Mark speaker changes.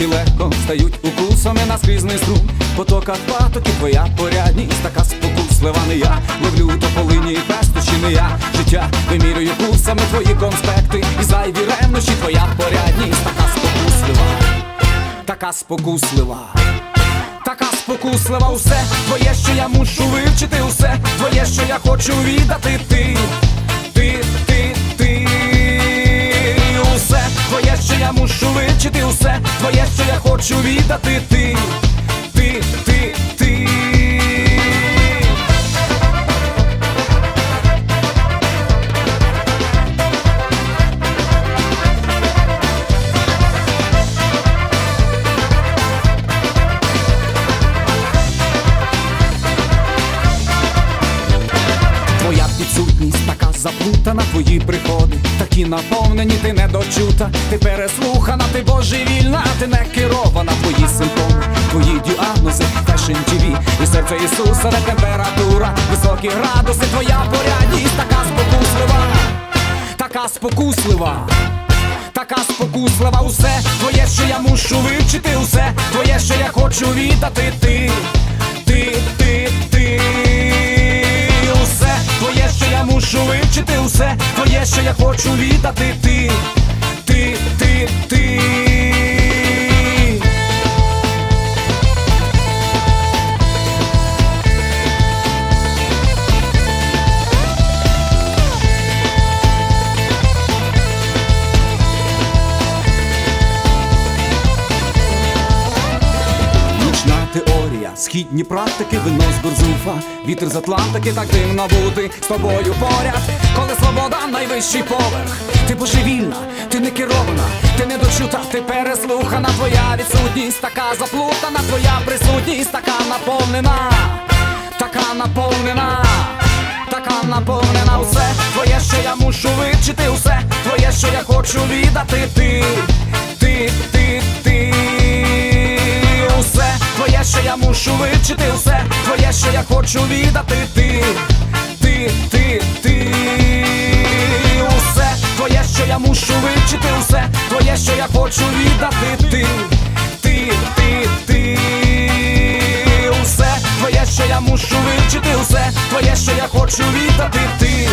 Speaker 1: які легко стають укусами на скрізний струм. Потока патоки, твоя порядність, така спокуслива не я. Ловлю тополині і пестощі не я. Життя вимірюю курсами твої конспекти. І зайві ревнощі, твоя порядність, така спокуслива, така спокуслива. Така спокуслива усе. Твоє, що я мушу вивчити, усе. Твоє, що я хочу віддати ти, ти, хочу віддати ти, ти, ти, ти. Твоя підсутність така заплутана, твої приходи такі наповнені, ти не дочута, ти переслухана, ти божевільна, діагнози, фешн TV і серце Ісуса, не температура, високі градуси, твоя порядність, така спокуслива, така спокуслива. Така спокуслива, усе твоє, що я мушу вивчити, усе твоє, що я хочу віддати. Ти, ти, ти, ти, усе твоє, що я мушу вивчити, усе твоє, що я хочу віддати. Ти, ти, ти, ти. Східні практики, вино з Борзуфа, вітер з Атлантики, так дивно бути з тобою поряд, коли свобода найвищий поверх. Ти божевільна, ти не керована, ти не дочута, ти переслухана, твоя відсутність така заплутана, твоя присутність така наповнена, така наповнена. Така наповнена. Усе твоє, що я мушу вивчити, усе твоє, що я хочу віддати ти, ти, хочу віддати ти, ти, ти, ти, усе твоє, що я мушу вивчити, усе твоє, що я хочу віддати ти, ти, ти, ти, усе твоє, що я мушу вивчити, усе твоє, що я хочу віддати ти.